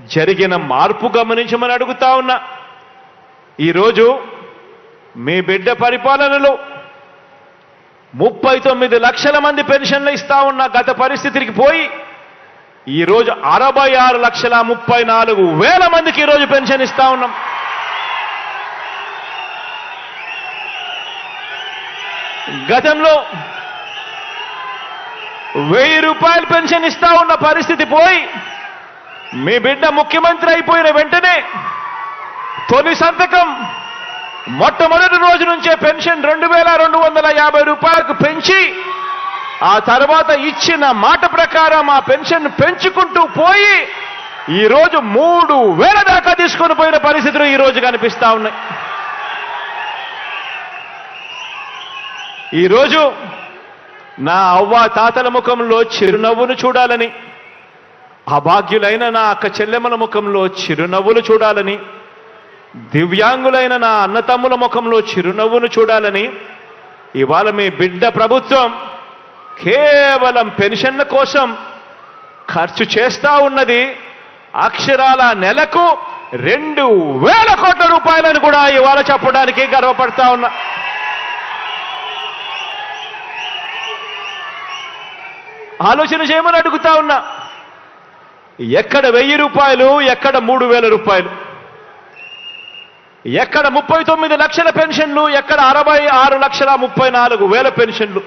జరిగిన మార్పు గమనించమని అడుగుతా ఉన్నా. ఈరోజు మీ బిడ్డ పరిపాలనలో ముప్పై తొమ్మిది లక్షల మంది పెన్షన్లు ఇస్తా ఉన్న గత పరిస్థితికి పోయి ఈరోజు అరవై ఆరు లక్షల ముప్పై నాలుగు వేల మందికి ఈరోజు పెన్షన్ ఇస్తా ఉన్నాం. గతంలో వెయ్యి రూపాయలు పెన్షన్ ఇస్తా ఉన్న పరిస్థితి పోయి మీ బిడ్డ ముఖ్యమంత్రి అయిపోయిన వెంటనే తొలి సంతకం మొట్టమొదటి రోజు నుంచే పెన్షన్ రెండు వేల రెండు వందల యాభై రూపాయలకు పెంచి ఆ తర్వాత ఇచ్చిన మాట ప్రకారం ఆ పెన్షన్ పెంచుకుంటూ పోయి ఈరోజు మూడు వేల దాకా తీసుకొని పోయిన పరిస్థితులు ఈరోజు కనిపిస్తా ఉన్నాయి. ఈరోజు నా అవ్వ తాతల ముఖంలో చిరునవ్వును చూడాలని అభాగ్యులైన నా అక్క చెల్లెమ్మల ముఖంలో చిరునవ్వులు చూడాలని దివ్యాంగులైన నా అన్నతమ్ముల ముఖంలో చిరునవ్వును చూడాలని ఇవాళ మీ బిడ్డ ప్రభుత్వం కేవలం పెన్షన్ల కోసం ఖర్చు చేస్తా ఉన్నది. అక్షరాల నెలకు రెండు వేల కోట్ల రూపాయలను కూడా ఇవాళ చెప్పడానికి గర్వపడతా ఉన్నా. ఆలోచన చేయమని అడుగుతా ఉన్నా. ఎక్కడ వెయ్యి రూపాయలు ఎక్కడ మూడు వేల రూపాయలు. ఎక్కడ ముప్పై తొమ్మిది లక్షల పెన్షన్లు ఎక్కడ అరవై ఆరు లక్షల ముప్పై నాలుగు వేల పెన్షన్లు.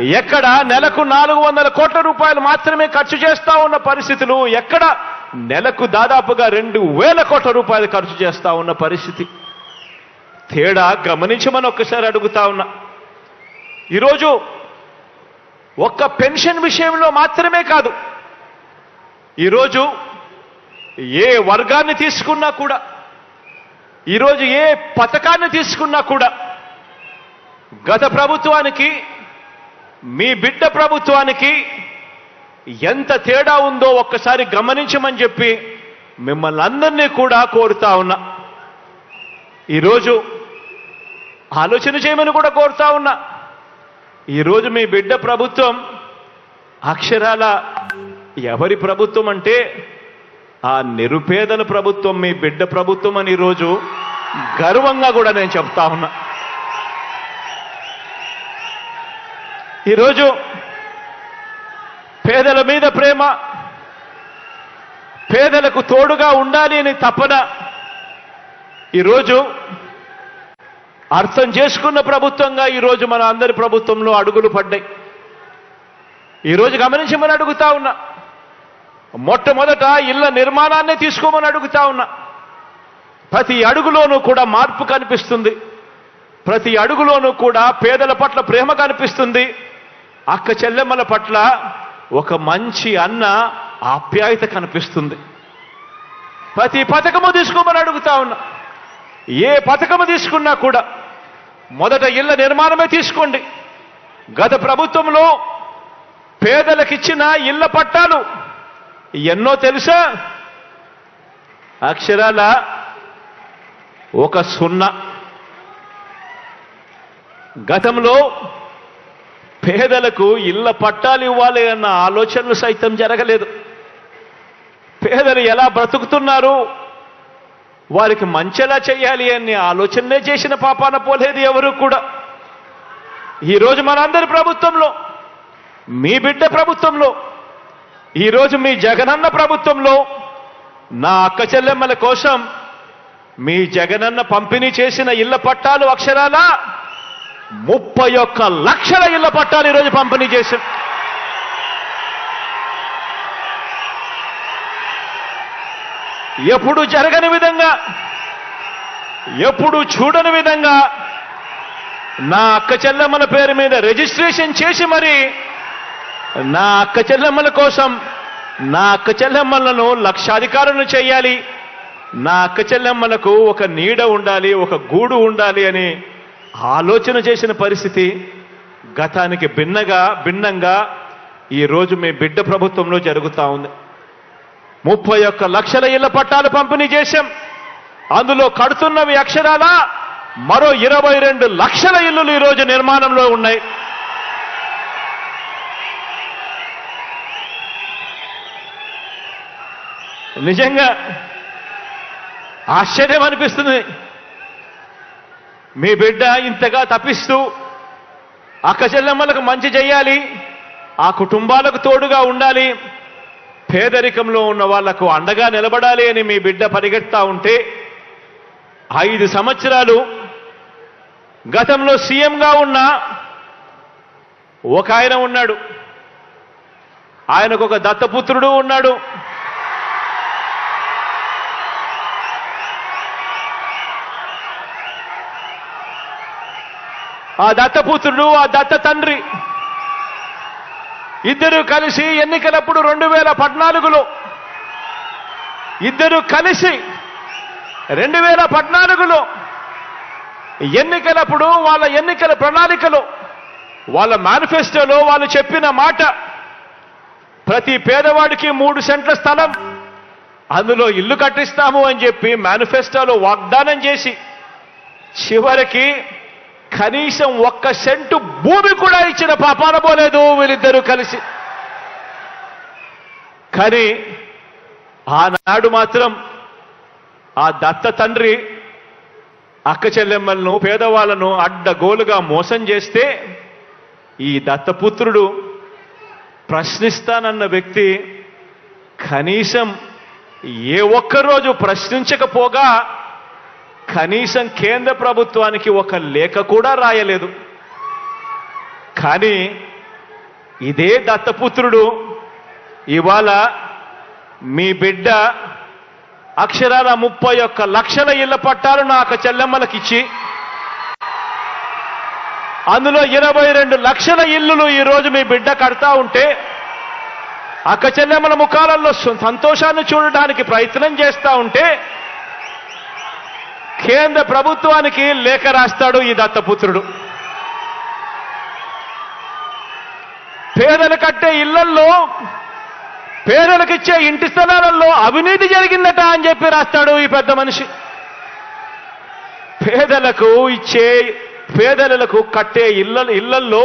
ఎక్కడ నెలకు నాలుగు వందల కోట్ల రూపాయలు మాత్రమే ఖర్చు చేస్తా ఉన్న పరిస్థితులు ఎక్కడ నెలకు దాదాపుగా రెండు వేల కోట్ల రూపాయలు ఖర్చు చేస్తా ఉన్న పరిస్థితి. తేడా గమనించమని ఒక్కసారి అడుగుతా ఉన్నా. ఈరోజు ఒక్క పెన్షన్ విషయంలో మాత్రమే కాదు ఈరోజు ఏ వర్గాన్ని తీసుకున్నా కూడా ఈరోజు ఏ పథకాన్ని తీసుకున్నా కూడా గత ప్రభుత్వానికి మీ బిడ్డ ప్రభుత్వానికి ఎంత తేడా ఉందో ఒక్కసారి గమనించమని చెప్పి మిమ్మల్ని అందరినీ కూడా కోరుతా ఉన్నా. ఈరోజు ఆలోచన చేయమని కూడా కోరుతా ఉన్నా. ఈరోజు మీ బిడ్డ ప్రభుత్వం అక్షరాల ఎవరి ప్రభుత్వం అంటే ఆ నిరుపేదల ప్రభుత్వం మీ బిడ్డ ప్రభుత్వం అని ఈరోజు గర్వంగా కూడా నేను చెప్తా ఉన్నా. ఈరోజు పేదల మీద ప్రేమ పేదలకు తోడుగా ఉండాలి అని తపన ఈరోజు అర్థం చేసుకున్న ప్రభుత్వంగా ఈరోజు మన అందరి ప్రభుత్వంలో అడుగులు పడ్డాయి. ఈరోజు గమనించమని అడుగుతా ఉన్నా మొట్టమొదట ఇళ్ళ నిర్మాణాన్ని తీసుకోమని అడుగుతా ఉన్నా. ప్రతి అడుగులోనూ కూడా మార్పు కనిపిస్తుంది. ప్రతి అడుగులోనూ కూడా పేదల పట్ల ప్రేమ కనిపిస్తుంది. అక్క చెల్లెమ్మల పట్ల ఒక మంచి అన్న ఆప్యాయత కనిపిస్తుంది. ప్రతి పథకము తీసుకోమని అడుగుతా ఉన్నా. ఏ పథకము తీసుకున్నా కూడా మొదట ఇళ్ళ నిర్మాణమే తీసుకోండి. గత ప్రభుత్వంలో పేదలకిచ్చిన ఇళ్ళ పట్టాలు ఎన్నో తెలుసా? అక్షరాల ఒక సున్నా. గతంలో పేదలకు ఇళ్ళ పట్టాలు ఇవ్వాలి అన్న ఆలోచనలు సైతం జరగలేదు. పేదలు ఎలా బ్రతుకుతున్నారు? వారికి మంచెలా చేయాలి అనే ఆలోచనలే చేసిన పాపాన పోలేదు ఎవరు కూడా. ఈరోజు మనందరి ప్రభుత్వంలో మీ బిడ్డ ప్రభుత్వంలో ఈరోజు మీ జగనన్న ప్రభుత్వంలో నా అక్క చెల్లెమ్మల కోసం మీ జగనన్న పంపిణీ చేసిన ఇళ్ళ పట్టాలు అక్షరాల? ముప్పై ఒక్క లక్షల ఇళ్ళ పట్టాలు ఈరోజు పంపిణీ చేశాం ఎప్పుడు జరగని విధంగా ఎప్పుడు చూడని విధంగా నా అక్క చెల్లెమ్మల పేరు మీద రిజిస్ట్రేషన్ చేసి మరి నా అక్క చెల్లెమ్మల కోసం నా అక్క చెల్లెమ్మలను లక్షాధికారులను చేయాలి. నా అక్క చెల్లెమ్మలకు ఒక నీడ ఉండాలి ఒక గూడు ఉండాలి అని ఆలోచన చేసిన పరిస్థితి గతానికి భిన్నగా భిన్నంగా ఈరోజు మీ బిడ్డ ప్రభుత్వంలో జరుగుతూ ఉంది. ముప్పై ఒక్క లక్షల ఇళ్ళ పట్టాలు పంపిణీ చేశాం. అందులో కడుతున్నవి అక్షరాల మరో ఇరవై రెండు లక్షల ఇల్లులు ఈరోజు నిర్మాణంలో ఉన్నాయి. నిజంగా ఆశ్చర్యం అనిపిస్తుంది. మీ బిడ్డ ఇంతగా తప్పిస్తూ అక్క చెల్లెమ్మలకు మంచి చేయాలి ఆ కుటుంబాలకు తోడుగా ఉండాలి పేదరికంలో ఉన్న వాళ్ళకు అండగా నిలబడాలి అని మీ బిడ్డ పరిగెత్తా ఉంటే ఐదు సంవత్సరాలు గతంలో సీఎంగా ఉన్న ఒక ఆయన ఉన్నాడు. ఆయనకు ఒక దత్తపుత్రుడు ఉన్నాడు. ఆ దత్తపుత్రుడు ఆ దత్త తండ్రి. ఇద్దరు కలిసి ఎన్నికలప్పుడు రెండు వేల పద్నాలుగులో ఇద్దరు కలిసి రెండు వేల పద్నాలుగులో ఎన్నికలప్పుడు వాళ్ళ ఎన్నికల ప్రణాళికలో వాళ్ళ మేనిఫెస్టోలో వాళ్ళు చెప్పిన మాట ప్రతి పేదవాడికి మూడు సెంట్ల స్థలం అందులో ఇల్లు కట్టిస్తాము అని చెప్పి మేనిఫెస్టోలో వాగ్దానం చేసి చివరికి కనీసం ఒక్క సెంటు భూమి కూడా ఇచ్చిన పాపాన పోలేదు. వీళ్ళిద్దరూ కలిసి. కానీ ఆనాడు మాత్రం ఆ దత్త తండ్రి అక్క చెల్లెమ్మలను పేదవాళ్ళను అడ్డగోలుగా మోసం చేస్తే ఈ దత్తపుత్రుడు ప్రశ్నిస్తానన్న వ్యక్తి కనీసం ఏ ఒక్కరోజు ప్రశ్నించకపోగా కనీసం కేంద్ర ప్రభుత్వానికి ఒక లేఖ కూడా రాయలేదు. కానీ ఇదే దత్తపుత్రుడు ఇవాళ మీ బిడ్డ అక్షరాల ముప్పై ఒక్క లక్షల ఇళ్ళ పట్టాలు నాకు చెల్లెమ్మలకిచ్చి అందులో ఇరవై రెండు లక్షల ఇల్లులు ఈరోజు మీ బిడ్డ కడతా ఉంటే అక్క చెల్లెమ్మల ముఖాలలో సంతోషాన్ని చూడడానికి ప్రయత్నం చేస్తూ ఉంటే కేంద్ర ప్రభుత్వానికి లేఖ రాస్తాడు ఈ దత్తపుత్రుడు. పేదలు కట్టే ఇళ్ళల్లో పేదలకు ఇచ్చే ఇంటి స్థలాలలో అవినీతి జరిగిందట అని చెప్పి రాస్తాడు ఈ పెద్ద మనిషి. పేదలకు ఇచ్చే పేదలకు కట్టే ఇళ్ళ ఇళ్ళల్లో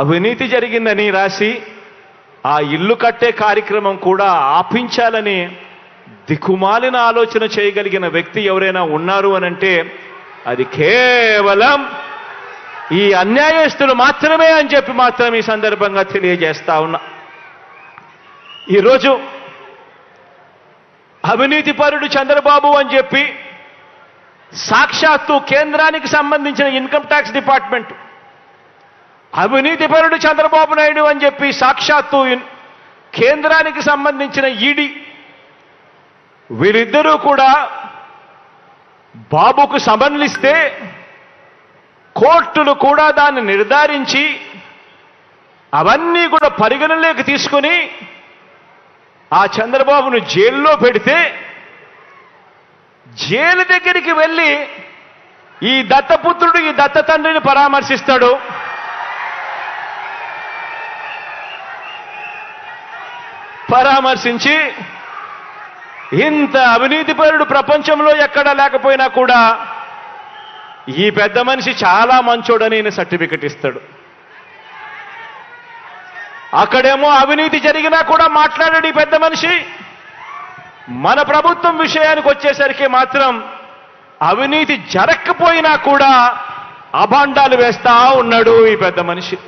అవినీతి జరిగిందని రాసి ఆ ఇల్లు కట్టే కార్యక్రమం కూడా ఆపించాలని దిక్కుమాలిన ఆలోచన చేయగలిగిన వ్యక్తి ఎవరైనా ఉన్నారు అనంటే అది కేవలం ఈ అన్యాయస్తులు మాత్రమే అని చెప్పి మాత్రం ఈ సందర్భంగా తెలియజేస్తా ఉన్నా. ఈరోజు అవినీతి పరుడు చంద్రబాబు అని చెప్పి సాక్షాత్తు కేంద్రానికి సంబంధించిన ఇన్కమ్ ట్యాక్స్ డిపార్ట్మెంట్ అవినీతి పరుడు చంద్రబాబు నాయుడు అని చెప్పి సాక్షాత్తు కేంద్రానికి సంబంధించిన ఈడీ వీరిద్దరూ కూడా బాబుకు సమన్లిస్తే కోర్టులు కూడా దాన్ని నిర్ధారించి అవన్నీ కూడా పరిగణలోకి తీసుకొని ఆ చంద్రబాబును జైల్లో పెడితే జైలు దగ్గరికి వెళ్ళి ఈ దత్తపుత్రుడు ఈ దత్త తండ్రిని పరామర్శిస్తాడు. పరామర్శించి ఇంత అవినీతిపరుడు ప్రపంచంలో ఎక్కడా లేకపోయినా కూడా ఈ పెద్ద మనిషి చాలా మంచోడని ఈయన సర్టిఫికెట్ ఇస్తాడు. అక్కడేమో అవినీతి జరిగినా కూడా మాట్లాడాడు ఈ పెద్ద మనిషి. మన ప్రభుత్వం విషయానికి వచ్చేసరికి మాత్రం అవినీతి జరగకపోయినా కూడా అభాండాలు వేస్తా ఉన్నాడు ఈ పెద్ద మనిషి.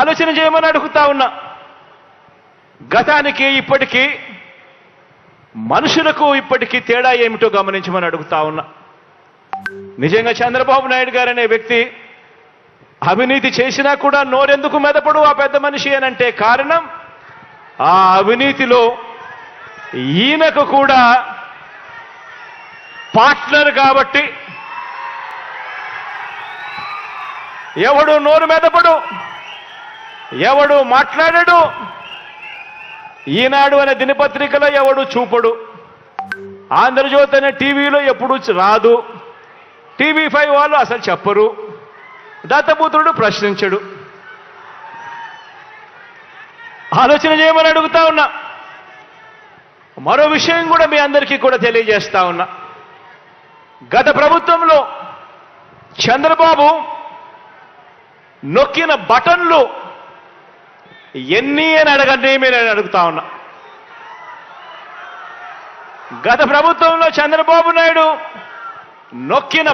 ఆలోచన చేయమని అడుగుతా ఉన్నా. గతానికి ఇప్పటికీ మనుషులకు ఇప్పటికీ తేడా ఏమిటో గమనించమని అడుగుతా ఉన్నా. నిజంగా చంద్రబాబు నాయుడు గారు అనే వ్యక్తి అవినీతి చేసినా కూడా నోరెందుకు మెదపడు ఆ పెద్ద మనిషి అనంటే కారణం? ఆ అవినీతిలో ఈయనకు కూడా పార్ట్నర్ కాబట్టి ఎవడు నోరు మెదపడు ఎవడు మాట్లాడడు ఈనాడు అనే దినపత్రికలో ఎవడు చూపడు? ఆంధ్రజ్యోతి అనే టీవీలో ఎప్పుడు రాదు. టీవీ ఫైవ్ వాళ్ళు అసలు చెప్పరు. దత్తపుత్రుడు ప్రశ్నించడు. ఆలోచన చేయమని అడుగుతా ఉన్నా. మరో విషయం కూడా మీ అందరికీ కూడా తెలియజేస్తా ఉన్నా. గత ప్రభుత్వంలో చంద్రబాబు నొక్కిన బటన్లు ఎన్ని అని అడగండి మీరు అడుగుతా ఉన్నా. గత ప్రభుత్వంలో చంద్రబాబు నాయుడు నొక్కిన